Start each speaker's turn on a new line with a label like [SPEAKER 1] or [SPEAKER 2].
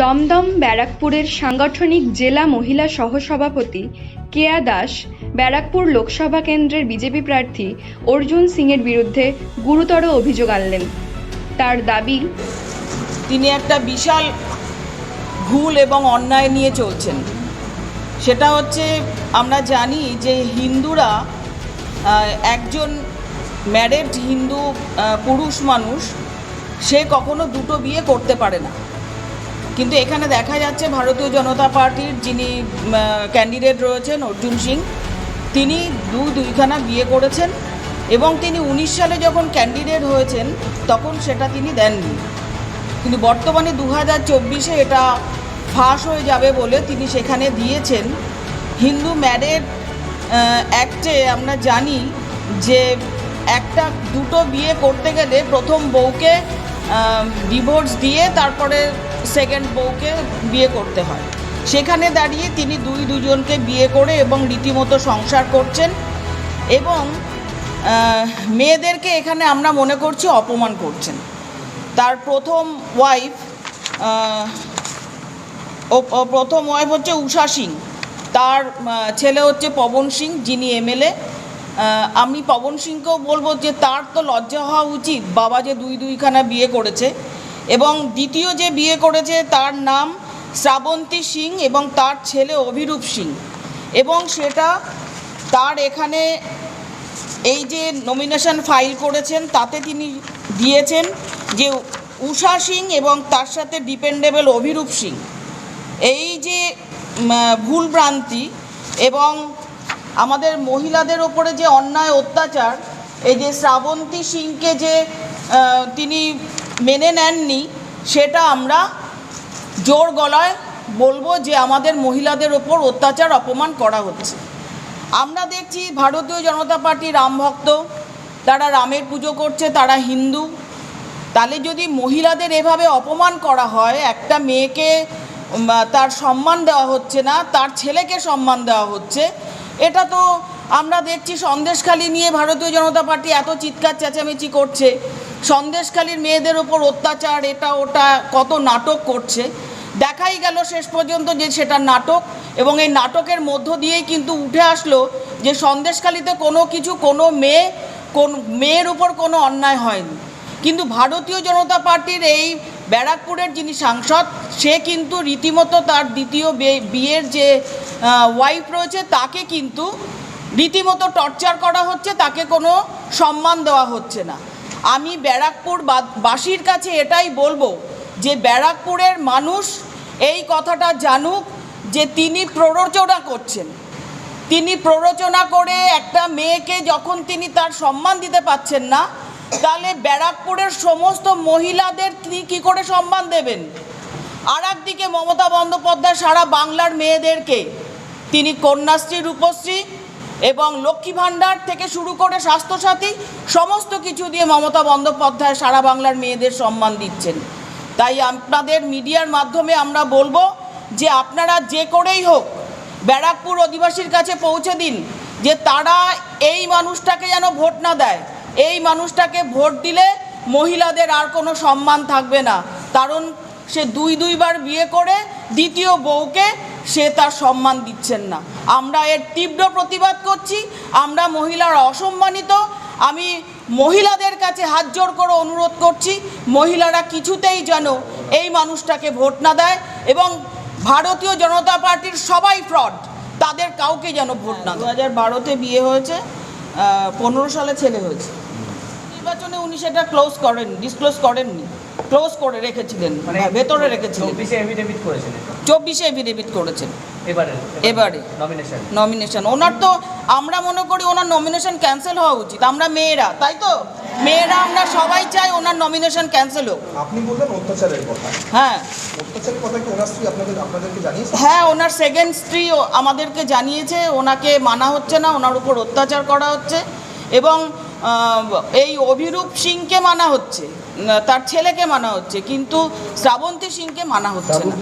[SPEAKER 1] দমদম ব্যারাকপুরের সাংগঠনিক জেলা মহিলা সহসভাপতি কেয়া দাস, ব্যারাকপুর লোকসভা কেন্দ্রের বিজেপি প্রার্থী অর্জুন সিংয়ের বিরুদ্ধে গুরুতর অভিযোগ আনলেন। তার দাবি,
[SPEAKER 2] তিনি একটা বিশাল ভুল এবং অন্যায় নিয়ে চলছেন। সেটা হচ্ছে আমরা জানি যে হিন্দুরা একজন ম্যারেড হিন্দু পুরুষ মানুষ, সে কখনো দুটো বিয়ে করতে পারে না। কিন্তু এখানে দেখা যাচ্ছে ভারতীয় জনতা পার্টির যিনি ক্যান্ডিডেট রয়েছেন অর্জুন সিং, তিনি দু দুইখানা বিয়ে করেছেন এবং তিনি উনিশ সালে যখন ক্যান্ডিডেট হয়েছেন, তখন সেটা তিনি দেননি। কিন্তু বর্তমানে দু হাজার চব্বিশে এটা ফাঁস হয়ে যাবে বলে তিনি সেখানে দিয়েছেন। হিন্দু ম্যারেড অ্যাক্টে আমরা জানি যে একটা, দুটো বিয়ে করতে গেলে প্রথম বউকে ডিভোর্স দিয়ে তারপরে সেকেন্ড বউকে বিয়ে করতে হয়। সেখানে দাঁড়িয়ে তিনি দুই দুজনকে বিয়ে করে এবং রীতিমতো সংসার করছেন এবং মেয়েদেরকে এখানে আমরা মনে করছি অপমান করছেন। তার প্রথম ওয়াইফ ও প্রথম ওয়াইফ হচ্ছে উষা সিং। তার ছেলে হচ্ছে পবন সিং যিনি এমএলএ আমি পবন সিংকেও বলব যে তার তো লজ্জা হওয়া উচিত। বাবা যে দুই দুইখানা বিয়ে করেছে এবং দ্বিতীয় যে বিয়ে করেছে তার নাম শ্রাবন্তী সিং এবং তার ছেলে অভিরূপ সিং। এবং সেটা তার এখানে এই যে নমিনেশন ফাইল করেছেন তাতে তিনি দিয়েছেন যে উষা সিং এবং তার সাথে ডিপেন্ডেবল অভিরূপ সিং। এই যে উম, ভুল ভ্রান্তি এবং আমাদের মহিলাদের ওপরে যে অন্যায় অত্যাচার, এই যে শ্রাবন্তী সিংকে যে তিনি মেনে নেননি, সেটা আমরা জোর গলায় বলব যে আমাদের মহিলাদের ওপর অত্যাচার অপমান করা হচ্ছে। আমরা দেখছি ভারতীয় জনতা পার্টি রামভক্ত তারা রামের পুজো করছে, তারা হিন্দু। তাহলে যদি মহিলাদের এভাবে অপমান করা হয়, একটা মেয়েকে তার সম্মান দেওয়া হচ্ছে না, তার ছেলেকে সম্মান দেওয়া হচ্ছে এটা তো আমরা দেখছি সন্দেশখালি নিয়ে ভারতীয় জনতা পার্টি এত চিৎকার চেঁচামেচি করছে। সন্দেশখালির মেয়েদের ওপর অত্যাচার, এটা ওটা কত নাটক করছে। দেখাই গেল শেষ পর্যন্ত যে সেটা নাটক এবং এই নাটকের মধ্য দিয়েই কিন্তু উঠে আসলো যে সন্দেশখালিতে কোনো কিছু, কোনো মেয়ে, কোন মেয়ের উপর কোনো অন্যায় হয়নি। কিন্তু ভারতীয় জনতা পার্টির এই ব্যারাকপুরের যিনি সাংসদ, সে কিন্তু রীতিমতো তার দ্বিতীয় বিয়ের যে ওয়াইফ রয়েছে, তাকে কিন্তু রীতিমতো টর্চার করা হচ্ছে, তাকে কোনো সম্মান দেওয়া হচ্ছে না। আমি ব্যারাকপুর বাসীর কাছে এটাই বলব যে, ব্যারাকপুরের মানুষ এই কথাটা জানুক যে, তিনি প্ররোচনা করছেন। তিনি প্ররোচনা করে একটা মেয়েকে যখন তিনি তার সম্মান দিতে পাচ্ছেন না তাহলে ব্যারাকপুরের সমস্ত মহিলাদের তিনি কী করে সম্মান দেবেন? আর একদিকে মমতা বন্দ্যোপাধ্যায় সারা বাংলার মেয়েদেরকে তিনি কন্যাশ্রী, রূপশ্রী এবং লক্ষ্মী ভাণ্ডার থেকে শুরু করে স্বাস্থ্যসাথী সমস্ত কিছু দিয়ে মমতা বন্দ্যোপাধ্যায় সারা বাংলার মেয়েদের সম্মান দিচ্ছেন। তাই আপনাদের মিডিয়ার মাধ্যমে আমরা বলব যে আপনারা যে করেই হোক ব্যারাকপুর অধিবাসীর কাছে পৌঁছে দিন, যে তারা এই মানুষটাকে যেন ভোট না দেয়। এই মানুষটাকে ভোট দিলে মহিলাদের আর কোনো সম্মান থাকবে না। কারণ সে দুই দুইবার বিয়ে করে দ্বিতীয় বউকে সে তার সম্মান দিচ্ছেন না। আমরা এর তীব্র প্রতিবাদ করছি, আমরা মহিলারা অসম্মানিত। আমি মহিলাদের কাছে হাত জোর করে অনুরোধ করছি, মহিলারা কিছুতেই যেন এই মানুষটাকে ভোট না দেয় এবং ভারতীয় জনতা পার্টির সবাই ফ্রড, তাদের কাউকে যেন ভোট না দু হাজার বারোতে বিয়ে হয়েছে পনেরো সালে ছেলে হয়েছে। নির্বাচনে উনি সেটা ক্লোজ করেন ডিসক্লোজ করেননি। ক্লোজ করে রেখেছিলেন
[SPEAKER 3] মানে
[SPEAKER 2] ভেতরে রেখেছিলেন।
[SPEAKER 3] চব্বিশে এফিডেভিট করেছেন
[SPEAKER 2] চব্বিশে এফিডেভিট করেছেন।
[SPEAKER 3] এবারে
[SPEAKER 2] এবারে।
[SPEAKER 3] নমিনেশন
[SPEAKER 2] নমিনেশন ওনার তো আমরা মনে করি ওনার নমিনেশন ক্যান্সেল হওয়া উচিত। আমরা মেয়েরা তাই তো? মেয়েরা আমরা সবাই চাই ওনার নমিনেশন ক্যান্সেল হোক।
[SPEAKER 4] আপনি বললেন অত্যাচারের কথা।
[SPEAKER 2] হ্যাঁ।
[SPEAKER 4] অত্যাচারের কথা কি ওনার স্ত্রী আপনাদের আপনাদেরকে জানিয়েছে?
[SPEAKER 2] হ্যাঁ ওনার সেকেন্ড স্ত্রী আমাদেরকে জানিয়েছে ওনাকে মানা হচ্ছে না ওনার উপর অত্যাচার করা হচ্ছে। এবং এই অভিরূপ সিংকে মানা হচ্ছে। তার ছেলেকে মানা হচ্ছে, কিন্তু শ্রাবন্তী সিংকে মানা হচ্ছে না।